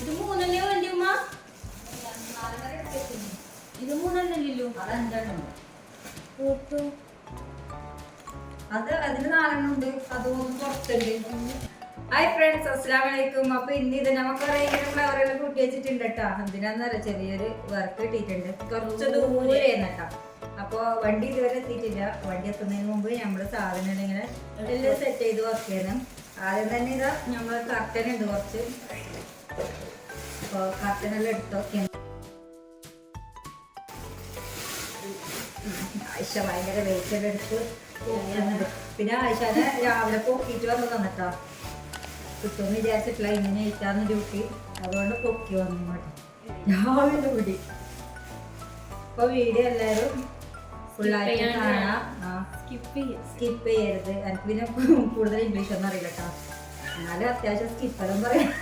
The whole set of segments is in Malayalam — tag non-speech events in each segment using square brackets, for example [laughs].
ഇത് മൂന്നല്ലേ വേണ്ടി ഉമ്മ? ഇത് മൂന്നെണ്ണല്ലോ അതെന്താണ്? ഓട്ടോ അത് അതിന് നാലെണ്ണം ഉണ്ട്. അതും പുറത്തുണ്ട്. ഹായ് ഫ്രണ്ട്സ് അസ്സാം വലൈക്കും അപ്പൊ ഇന്ന് ഇത് നമുക്ക് ഇങ്ങനെ ഫ്ലവറുകൾ കൂട്ടി വെച്ചിട്ടുണ്ട് കേട്ടോ എന്തിനാന്നറിയ? ചെറിയൊരു വർക്ക് കിട്ടിയിട്ടുണ്ട്. കുറച്ച് ദൂരെ കേട്ടോ അപ്പൊ വണ്ടി ഇതുവരെ എത്തിയിട്ടില്ല. വണ്ടി എത്തുന്നതിന് മുമ്പ് നമ്മൾ സാധനങ്ങൾ ഇങ്ങനെ എല്ലാം സെറ്റ് ചെയ്ത് വർക്ക് ചെയ്യണം ആദ്യം തന്നെ ഇതാ നമ്മൾ കർട്ടൻ ഉണ്ട് കുറച്ച്. അപ്പോൾ കർട്ടനെല്ലാം എടുത്തൊക്കെ ആയിഷ ഭയങ്കര വെയിറ്റ് എടുത്ത്. പിന്നെ ആയിഷനെ രാവിലെ പൊക്കിയിട്ട് വന്ന് തന്നിട്ടാ. കിട്ടുമെന്ന് വിചാരിച്ചിട്ടില്ല ഇങ്ങനെ ഡ്യൂട്ടി അതുകൊണ്ട് പൊക്കി വന്നു ഇങ്ങോട്ട്. രാവിലെ കൂടി ഇപ്പൊ വീഡിയോ എല്ലാവരും ഫുള്ളായിട്ട് കാണാം. സ്കിപ്പ് ചെയ്യരുത്. എനിക്ക് പിന്നെ കൂടുതൽ ഇംഗ്ലീഷ് ഒന്നും അറിയില്ല കേട്ടോ എന്നാലും അത്യാവശ്യം സ്കിപ്പറും പറയാം.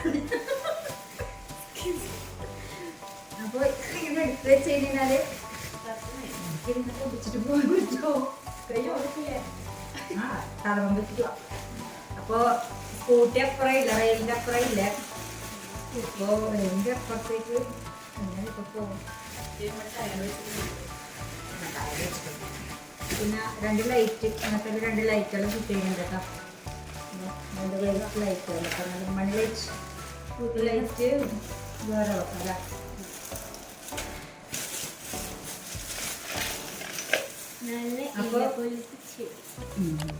അപ്പൊ ഇങ്ങനെ എടുത്ത് വെച്ച് കഴിഞ്ഞാൽ എനിക്കിങ്ങനെ കുടിച്ചിട്ട് പോകാൻ പറ്റുമോ കഴിയോ ആ തലമം പറ്റുക അപ്പൊ സ്കൂട്ടി അപ്പുറം ഇല്ല റെയിലിന്റെ അപ്പുറം ഇല്ല. ഇപ്പൊ റെയിലിന്റെ അപ്പുറത്തേക്ക് അങ്ങനെ ഇപ്പൊ പോകും പിന്നെ രണ്ട് ലൈറ്റ് അങ്ങനത്തെ രണ്ട് ലൈറ്റുകൾ ഫിറ്റ് ചെയ്യുന്നുണ്ട് കേട്ടോ. രണ്ട് ലൈറ്റ് ലൈറ്റുകൾ മണി ലൈറ്റ് ലൈറ്റ് വേറെ വെക്കാം അല്ലേ നല്ല അപ്പൊ-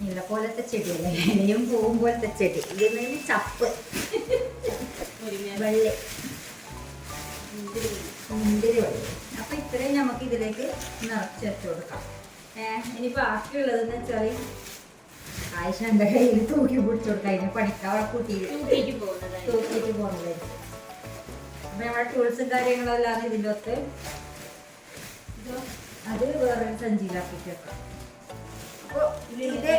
ഇല പോലത്തെ ചെടിയല്ലേ ഇലയും പൂവും പോലത്തെ ചെടി. ഇതിന് ചപ്പ്. വെള്ളി. മുന്തിരി. വെള്ളി. അപ്പൊ ഇത്രയും നമുക്ക് ഇതിലേക്ക് നിറച്ചിട്ട് കൊടുക്കാം. ഇനി ബാക്കിയുള്ളതെന്ന് വെച്ചാൽ ആയിഷ ആയിഷന്റെ കയ്യിൽ തൂക്കി പിടിച്ചു കൊടുക്കാം അതിന് പണിക്കാവളെ കൂട്ടിയിട്ട് തൂക്കിട്ട്. തൂക്കിയിട്ട് പോകുന്നതായിരിക്കും അപ്പൊ നമ്മുടെ ടൂൾസും കാര്യങ്ങളെല്ലാം ഇതിന്റെ? അത് വേറെ സഞ്ചിയിലാക്കിയിട്ട് വെക്കാം. അപ്പോൾ ഇത്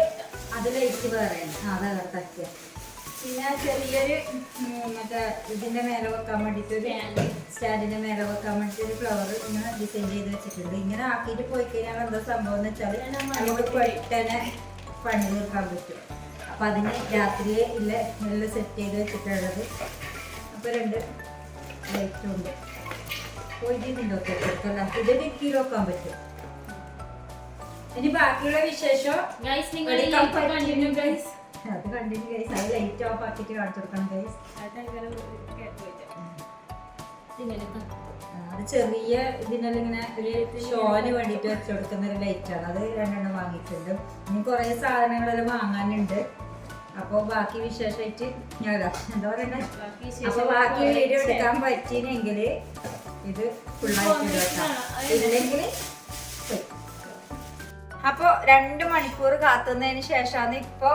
അത് ലൈറ്റ് വേറെയാണ് ആ തട്ടിയ. പിന്നെ ചെറിയൊരു മറ്റേ ഇതിന്റെ മേലെ വെക്കാൻ വേണ്ടിയിട്ട്. സ്റ്റാൻഡിന്റെ മേലെ വെക്കാൻ വേണ്ടിയിട്ട് ഒരു ഫ്ലവർ ഇങ്ങനെ ഡിസൈൻ ചെയ്ത് വെച്ചിട്ടുണ്ട്. ഇങ്ങനെ ആക്കിയിട്ട് പോയി കഴിഞ്ഞാൽ എന്താ സംഭവം എന്ന് വെച്ചാൽ നമുക്ക് പെട്ടെന്ന് പണി തീർക്കാൻ പറ്റും. അപ്പൊ അതിന് രാത്രിയെ ഇല്ല നല്ല സെറ്റ് ചെയ്ത് വെച്ചിട്ടുള്ളത്. അപ്പൊ രണ്ട് ലൈറ്റും പോയി അപ്പോൾ ഇത് ഇതിന്റെ ഒക്കെ എടുക്കല്ല ഇത് ഡിക്കിയിൽ വെക്കാൻ പറ്റും ഇനി ബാക്കിയുള്ള വിശേഷം കണ്ടിരുന്നോ guys? അത് കണ്ടിന്യൂ ഗൈസ് അത് ലൈറ്റ് ഓഫ് ആക്കിയിട്ട് കാണിച്ചു കൊടുക്കണം ഗൈസ് അത് ചെറിയ ഇതിനെല്ലാം ഇങ്ങനെ ഒരു ഷോന് വേണ്ടിയിട്ട് വെച്ചു കൊടുക്കുന്ന ഒരു ലൈറ്റ് ആണ്. അത് രണ്ടെണ്ണം വാങ്ങിയിട്ടുണ്ട്. ഇനി കുറേ സാധനങ്ങളെല്ലാം വാങ്ങാനുണ്ട്. അപ്പോൾ ബാക്കി വിശേഷമായിട്ട് ഞാൻ. എന്താ പറയുന്നത് ബാക്കി അപ്പൊ വിശേഷം ബാക്കി വീഡിയോ. എടുക്കാൻ പറ്റിയില്ലെങ്കിൽ ഇത് ഫുള്ളായിട്ട് ഇല്ലെങ്കിൽ അപ്പൊ രണ്ട് മണിക്കൂർ കാത്തുന്നതിന് ശേഷമാണ് ഇപ്പൊ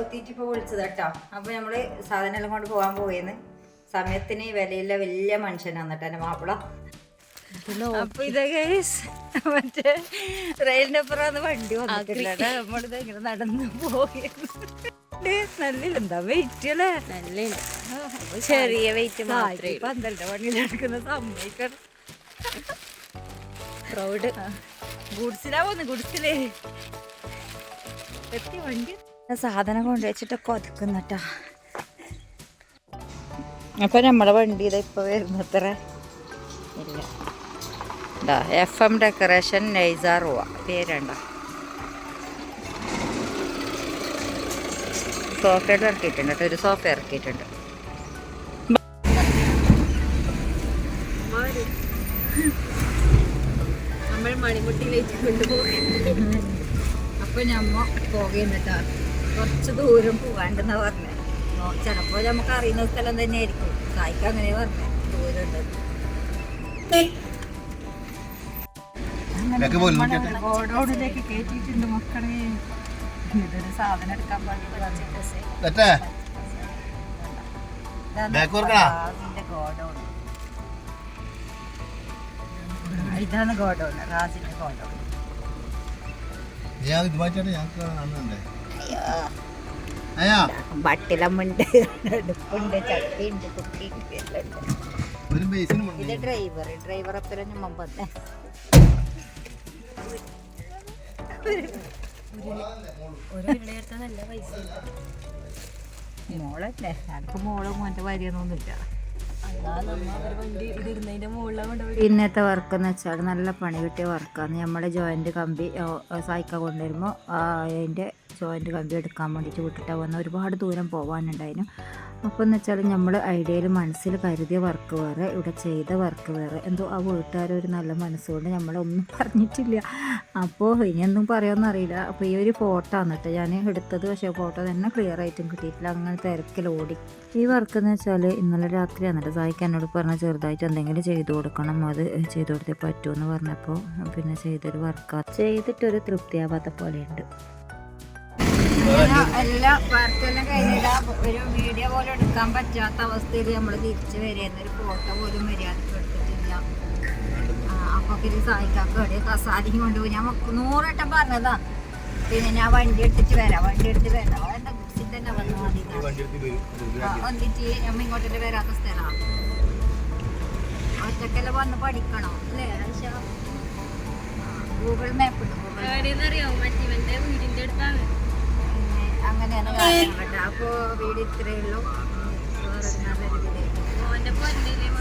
എത്തിയിട്ട് ഇപ്പൊ വിളിച്ചത് കേട്ടോ. അപ്പൊ നമ്മൾ സാധനം എല്ലാം കൊണ്ട് പോകാൻ പോയെന്ന് സമയത്തിന് വിലയില്ല വലിയ മനുഷ്യനാണ് കേട്ടോ എന്റെ മാപ്പിള. അപ്പൊ ഇതൊക്കെ മറ്റേ റെയിലിന്റെ അപ്പുറം വണ്ടി വന്നിട്ടില്ല. നമ്മളിത് ഇങ്ങനെ നടന്നു പോയത് നല്ല വെയിറ്റ് അല്ലേ നല്ല ചെറിയ വെയിറ്റ് മാത്രമേ പന്ത്രണ്ട് മണി നടക്കുന്ന സമ്മതിക്കണം. പ്രൗഡ് ഗുഡ്സിലാ പോന്ന് ഗുഡ്സിലേ. എത്തി വണ്ടി. സാധനം കൊണ്ടുവച്ചിട്ടൊക്കെ ഒതുക്കുന്നട്ടാ. അപ്പൊ നമ്മളെ വണ്ടി ഇതാ ഇപ്പൊ വരുന്നത്ര ഇല്ല. എഫ് എം ഡെക്കറേഷൻ നൈസാറുവ പേരണ്ട സോഫ ഇറക്കിയിട്ടുണ്ട് കേട്ടോ. ഒരു സോഫ ഇറക്കിയിട്ടുണ്ട്. നമ്മൾ മണിമുട്ടിയിലേക്ക് കൊണ്ടുപോകും. അപ്പൊ ഞമ്മ പോകുന്നിട്ടാ. കുറച്ച് ദൂരം പോകാണ്ടെന്നാ പറഞ്ഞേ. ചിലപ്പോ നമുക്ക് അറിയുന്ന സ്ഥലം തന്നെ ആയിരിക്കും സായിക്ക് അങ്ങനെ പറഞ്ഞേ. ദൂരം ഉണ്ട് ഇതൊക്കെ പോലും നോക്കിയിട്ട്. ഗോഡൌണിലേക്ക് കയറ്റിയിട്ടുണ്ട് മക്കളെ. ഇതൊരു സാധനം എടുക്കാൻ? ഗോഡൌൺ. ഇതാണ് ഗോഡൌൺ റാസിന്റെ ഗോഡൌൺ. ബട്ടിലമ്മുണ്ട് അടുപ്പുണ്ട് ചട്ടിയുണ്ട് കുട്ടിയുണ്ട് ഇത് ഡ്രൈവർ ഡ്രൈവർ അപ്പല ഞാൻ വീട്ടിലെടുത്ത നല്ല പൈസ. മോളല്ലേ? എനിക്ക് മോളോ മോന്റെ ഭാര്യയൊന്നുമില്ല. ഇന്നത്തെ വർക്ക് എന്ന് വെച്ചാൽ നല്ല പണി കിട്ടിയ വർക്കാണ് നമ്മുടെ ജോയിന്റ് കമ്പി സായിക്ക കൊണ്ടുവരുമ്പോൾ അതിന്റെ ജോയിന്റ് കമ്പി എടുക്കാൻ വേണ്ടിയിട്ട് വിട്ടിട്ട് വന്ന. ഒരുപാട് ദൂരം പോകാനുണ്ടായിരുന്നു അപ്പോൾ എന്ന് വെച്ചാൽ നമ്മൾ ഐഡിയയിൽ മനസ്സിൽ കരുതിയ വർക്ക് വേറെ ഇവിടെ ചെയ്ത വർക്ക് വേറെ. എന്തോ ആ വീട്ടുകാരൊരു നല്ല മനസ്സുകൊണ്ട് നമ്മളൊന്നും [laughs] പറഞ്ഞിട്ടില്ല. അപ്പോൾ ഇനിയൊന്നും പറയുമെന്ന് അറിയില്ല. അപ്പോൾ ഈ ഒരു ഫോട്ടോ കേട്ടോ ഞാൻ എടുത്തത്. പക്ഷേ ഫോട്ടോ തന്നെ ക്ലിയർ ആയിട്ടും കിട്ടിയിട്ടില്ല. അങ്ങനെ തിരക്കിൽ ഓടി. ഈ വർക്ക് എന്ന് വെച്ചാൽ ഇന്നലെ രാത്രി എന്നിട്ട് സായിക്ക് എന്നോട് പറഞ്ഞ ചെറുതായിട്ട് എന്തെങ്കിലും ചെയ്തു കൊടുക്കണം. അത് ചെയ്തു കൊടുത്തേ പറ്റുമെന്ന് പറഞ്ഞപ്പോൾ പിന്നെ ചെയ്തൊരു വർക്കാണ് ചെയ്തിട്ടൊരു തൃപ്തിയാവാത്ത പോലെയുണ്ട്. എല്ലാ വർക്കെല്ലാം കഴിഞ്ഞിട്ട് ഒരു വീഡിയോ പോലും എടുക്കാൻ പറ്റാത്ത അവസ്ഥയിൽ നമ്മൾ തിരിച്ചു വരികയായിരുന്നു ഒരു ഫോട്ടോ പോലും മര്യാദയ്ക്ക് എടുത്തിട്ടില്ല അപ്പൊ ഇത് സഹായിക്കാക്ക് എവിടെ കസാലിയും കൊണ്ടുപോയി. ഞാൻ മക്ക- നൂറട്ടം പറഞ്ഞതാ. പിന്നെ ഞാൻ വണ്ടി എടുത്തിട്ട് വരാം വണ്ടി എടുത്ത് വരാം. എന്റെ ബസ്സിൽ തന്നെ വന്നു മതി വന്നിട്ട് നമ്മ ഇങ്ങോട്ടല്ലേ വരാത്ത സ്ഥലമാണ് ഒറ്റക്കെല്ലാം വന്ന് പഠിക്കണം? അല്ലേ? ഗൂഗിൾ മാപ്പ് ഉണ്ട് ഗൂഗിൾ മാപ്പ് മറ്റേ വീടിന്റെ അടുത്താണ്. അങ്ങനെയാണ് കാര്യങ്ങൾ അപ്പോൾ വീട് ഇത്രയേ ഉള്ളൂ. നല്ല രീതിയിൽ